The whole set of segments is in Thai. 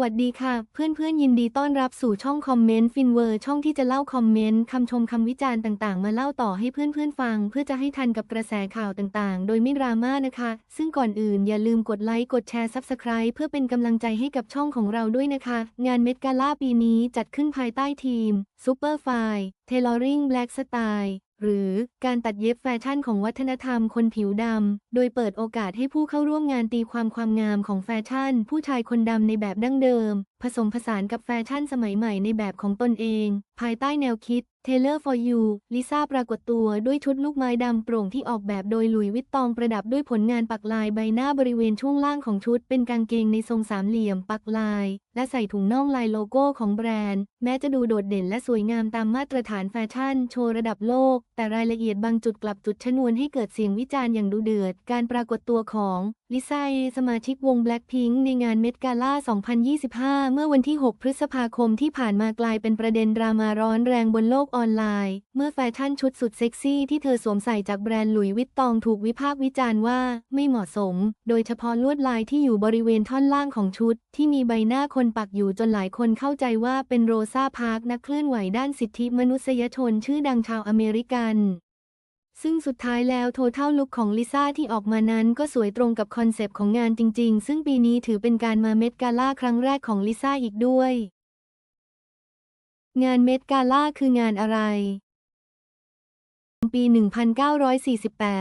วัสดีค่ะ เพื่อนๆ ยินดีต้อนรับสู่ช่องคอมเมนต์ฟินเวอร์ช่องที่จะเล่าคอมเมนต์คำชมคำวิจารณ์ต่างๆ มาเล่าต่อให้เพื่อนๆ ฟัง เพื่อจะให้ทันกับกระแสข่าวต่างๆ โดยไม่ดราม่านะคะ ซึ่งก่อนอื่นอย่าลืมกดไลค์ กดแชร์ Subscribe เพื่อเป็นกำลังใจให้กับช่องของเราด้วยนะคะ งานเมดกาล่าปีนี้จัดขึ้นภายใต้ทีม Superfly Tailoring Black Style หรือการตัดเย็บแฟชั่นของวัฒนธรรมคนผิวดำ โดยเปิดโอกาสให้ผู้เข้าร่วมงานตีความความงามของแฟชั่น ผู้ชายคนดำในแบบดั้งเดิมผสมผสานกับแฟชั่นสมัยใหม่ในแบบของตนเอง ภายใต้แนวคิด Taylor for You ลิซ่าปรากฏตัวด้วยชุดลูกไม้ดำโปร่งที่ออกแบบโดยหลุยวิตตองประดับด้วยผลงานปักลายใบหน้าบริเวณช่วงล่างของชุด เป็นกางเกงในทรงสามเหลี่ยมปักลาย และใส่ถุงน่องลายโลโก้ของแบรนด์ แม้จะดูโดดเด่นและสวยงามตามมาตรฐานแฟชั่น โชว์ระดับโลก แต่รายละเอียดบางจุดกลับจุดชนวนให้เกิดเสียงวิจารณ์อย่างดุเดือด การปรากฏตัวของลิซ่าเอสมาชิกวง Blackpink ในงานเมดกาล่า 2025 เมื่อวันที่ 6 พฤษภาคมที่ผ่านมากลายเป็นประเด็นดราม่าร้อนแรงบนโลกออนไลน์ เมื่อแฟชั่นชุดสุดเซ็กซี่ที่เธอสวมใส่จากแบรนด์หลุยวิตตองถูกวิพากษ์วิจารณ์ว่าไม่เหมาะสม โดยเฉพาะลวดลายที่อยู่บริเวณท่อนล่างของชุด ที่มีใบหน้าคนปักอยู่จนหลายคนเข้าใจว่าเป็นโรซาพาร์คนักเคลื่อนไหวด้านสิทธิมนุษยชนชื่อดังชาวอเมริกัน ซึ่งสุดท้ายแล้วโทเท่าลุคของลิซ่าที่ออกมานั้นก็สวยตรงกับคอนเซปต์ของงานจริง ๆ ซึ่งปีนี้ถือเป็นการมาเมดกาล่าครั้งแรกของลิซ่าอีกด้วย งานเมดกาล่าคืองานอะไร ปี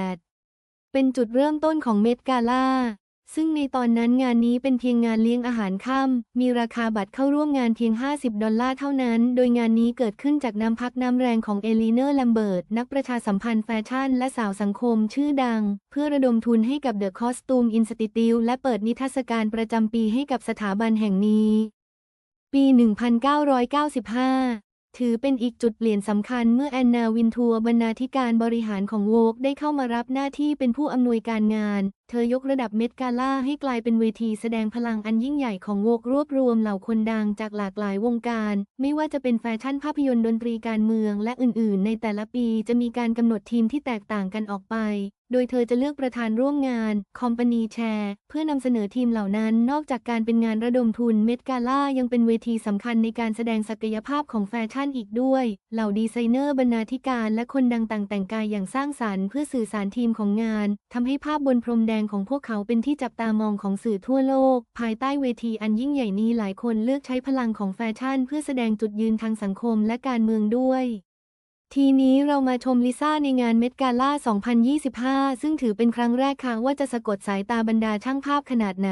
1948 เป็นจุดเริ่มต้นของเมดกาล่า ซึ่งในตอนนั้นงานนี้เป็นเพียงงานเลี้ยงอาหารค่ำมีราคาบัตรเข้าร่วมงานเพียง 50 ดอลลาร์เท่านั้น โดยงานนี้เกิดขึ้นจากน้ำพักน้ำแรงของเอลีเนอร์แลมเบิร์ตนักประชาสัมพันธ์แฟชั่นและสาวสังคมชื่อดัง เพื่อระดมทุนให้กับ The Costume Institute และเปิดนิทรรศการประจำปีให้กับสถาบันแห่งนี้ ปี 1995 ถือเป็นอีกจุดเปลี่ยนสำคัญเมื่อแอนนาวินทัวร์บรรณาธิการบริหารของโวกได้เข้ามารับหน้าที่เป็นผู้อำนวยการงาน เธอยกระดับเมดกาล่าให้กลายเป็นเวทีแสดงพลังอันยิ่งใหญ่ของโวกรวบรวมเหล่าคนดังจากหลากหลายวงการ ไม่ว่าจะเป็นแฟชั่นภาพยนตร์ดนตรีการเมืองและอื่น ๆ ในแต่ละปีจะมีการกำหนดทีมที่แตกต่างกันออกไป โดยเธอจะเลือกประธานร่วมงานคอมพานีแชร์เพื่อนำเสนอทีมเหล่านั้น นอกจากการเป็นงานระดมทุนเมดกาล่ายังเป็นเวทีสำคัญในการแสดงศักยภาพของแฟชั่นอีกด้วย เหล่าดีไซเนอร์บรรณาธิการและคนดังต่างแต่งกายอย่างสร้างสรรค์เพื่อสื่อสารทีมของงานทำให้ภาพบนพรมแดงของพวกเขาเป็นที่จับตามองของสื่อทั่วโลก ภายใต้เวทีอันยิ่งใหญ่นี้หลายคนเลือกใช้พลังของแฟชั่น เพื่อแสดงจุดยืนทางสังคมและการเมืองด้วย ทีนี้เรามาชมลิซ่าในงานเมดกาล่า 2025 ซึ่งถือเป็นครั้งแรกค่ะว่าจะสะกดสายตาบรรดาช่างภาพขนาดไหน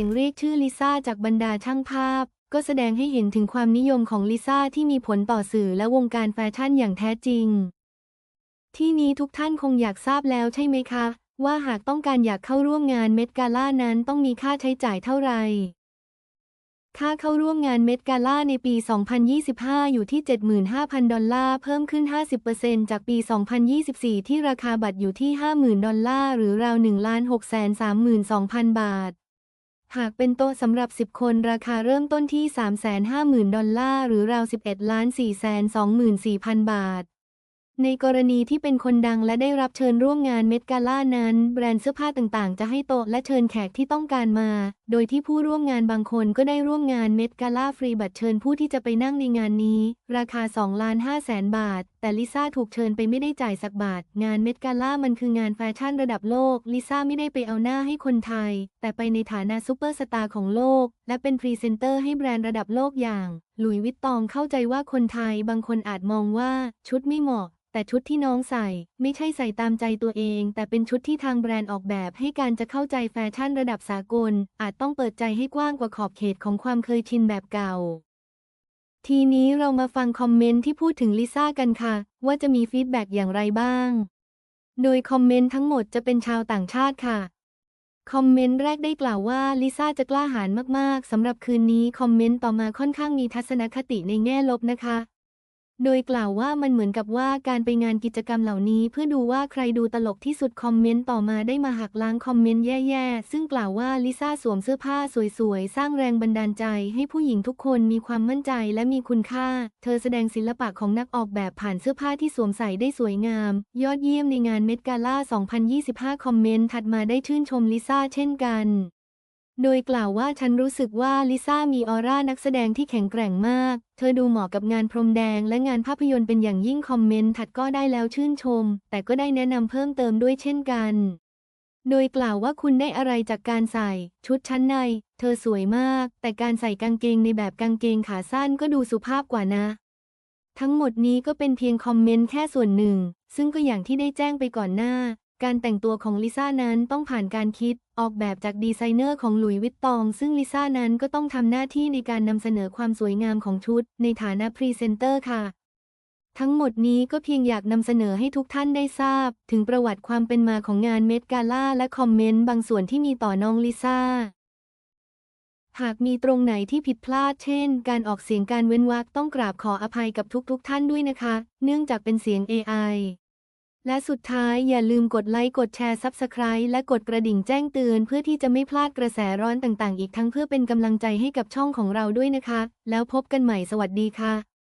สียงเรียกชื่อลิซ่าจากบรรดาช่างภาพ ก็แสดงให้เห็นถึงความนิยมของลิซ่าที่มีผลต่อสื่อและวงการแฟชั่นอย่างแท้จริง ที่นี้ทุกท่านคงอยากทราบแล้วใช่ไหมคะ ว่าหากต้องการอยากเข้าร่วมงานเมดกาล่านั้นต้องมีค่าใช้จ่ายเท่าไหร่ค่าเข้าร่วมงานเมดกาล่าในปี 2025 อยู่ที่ 75,000 ดอลลาร์ เพิ่มขึ้น 50%จากปี 2024 ที่ราคาบัตรอยู่ที่ 50,000 ดอลลาร์ หรือราว 1,632,000 บาท หากเป็นโต๊ะสำหรับ 10 คนราคาเริ่มต้นที่ 350,000 ดอลลาร์หรือราว 11 424,000 บาท ในกรณีที่เป็นคนดังและได้รับเชิญร่วมงานเมดกาล่านั้น แบรนด์เสื้อผ้าต่างๆ จะให้โต๊ะและเชิญแขกที่ต้องการมา โดยที่ผู้ร่วมงานบางคนก็ได้ร่วมงานเมดกาล่าฟรีบัตรเชิญผู้ที่จะไปนั่งในงานนี้ ราคา 2 ล้าน5แสนบาทแต่ลิซ่าถูกเชิญไปไม่ได้จ่ายสักบาท งานเมดกาล่ามันคืองานแฟชั่นระดับโลก ลิซ่าไม่ได้ไปเอาหน้าให้คนไทย แต่ไปในฐานะซูเปอร์สตาร์ของโลก และเป็นพรีเซนเตอร์ให้แบรนด์ระดับโลกอย่าง หลุยวิตตองเข้าใจว่าคนไทยบางคนอาจมองว่าชุดไม่เหมาะแต่ชุดที่น้องใส่ ไม่ใช่ใส่ตามใจตัวเอง แต่เป็นชุดที่ทางแบรนด์ออกแบบให้การจะเข้าใจแฟชั่นระดับสากล อาจต้องเปิดใจให้กว้างกว่าขอบเขตของความเคยชินแบบเก่า ทีนี้เรามาฟังคอมเมนต์ที่พูดถึงลิซ่ากันค่ะ ว่าจะมีฟีดแบ็กอย่างไรบ้าง โดยคอมเมนต์ทั้งหมดจะเป็นชาวต่างชาติค่ะ คอมเมนต์แรกได้กล่าวว่าลิซ่าจะกล้าหาญมากๆสำหรับคืนนี้คอมเมนต์ต่อมาค่อนข้างมีทัศนคติในแง่ลบนะคะ โดยกล่าวว่ามันเหมือนกับว่าการไปงานกิจกรรมเหล่านี้ เพื่อดูว่าใครดูตลกที่สุดคอมเมนต์ต่อมาได้มาหักล้างคอมเมนต์แย่ๆ ซึ่งกล่าวว่าลิซ่าสวมเสื้อผ้าสวยๆ สร้างแรงบันดาลใจให้ผู้หญิงทุกคนมีความมั่นใจและมีคุณค่า เธอแสดงศิลปะของนักออกแบบผ่านเสื้อผ้าที่สวมใส่ได้สวยงาม ยอดเยี่ยมในงานเมดกาล่า 2025 คอมเมนต์ถัดมาได้ชื่นชมลิซ่าเช่นกัน โดยกล่าวว่าฉันรู้สึกว่าลิซ่ามีออร่านักแสดงที่แข็งแกร่งมาก เธอดูเหมาะกับงานพรมแดงและงานภาพยนตร์เป็นอย่างยิ่งคอมเมนต์ถัดก็ได้แล้วชื่นชม แต่ก็ได้แนะนำเพิ่มเติมด้วยเช่นกัน โดยกล่าวว่าคุณได้อะไรจากการใส่ ชุดชั้นใน เธอสวยมาก แต่การใส่กางเกงในแบบกางเกงขาสั้นก็ดูสุภาพกว่านะ ทั้งหมดนี้ก็เป็นเพียงคอมเมนต์แค่ส่วนหนึ่ง ซึ่งก็อย่างที่ได้แจ้งไปก่อนหน้า การแต่งตัวของลิซ่านั้นต้องผ่านการคิดออกแบบจากดีไซเนอร์ของหลุยส์วิตตอง ซึ่งลิซ่านั้นก็ต้องทำหน้าที่ในการนำเสนอความสวยงามของชุด ในฐานะพรีเซนเตอร์ค่ะ ทั้งหมดนี้ก็เพียงอยากนำเสนอให้ทุกท่านได้ทราบ ถึงประวัติความเป็นมาของงานเมดกาล่าและคอมเมนต์บางส่วนที่มีต่อน้องลิซ่าหากมีตรงไหนที่ผิดพลาด เช่น การออกเสียงการเว้นวรรคต้องกราบขออภัยกับทุกๆทท่านด้วยนะคะ เนื่องจากเป็นเสียง AI และสุดท้ายอย่าลืมกดไลค์กดแชร์ Subscribe และกดกระดิ่งแจ้งเตือน เพื่อที่จะไม่พลาดกระแสร้อนต่างๆ อีกทั้งเพื่อเป็นกำลังใจให้กับช่องของเราด้วยนะคะ แล้วพบกันใหม่สวัสดีค่ะ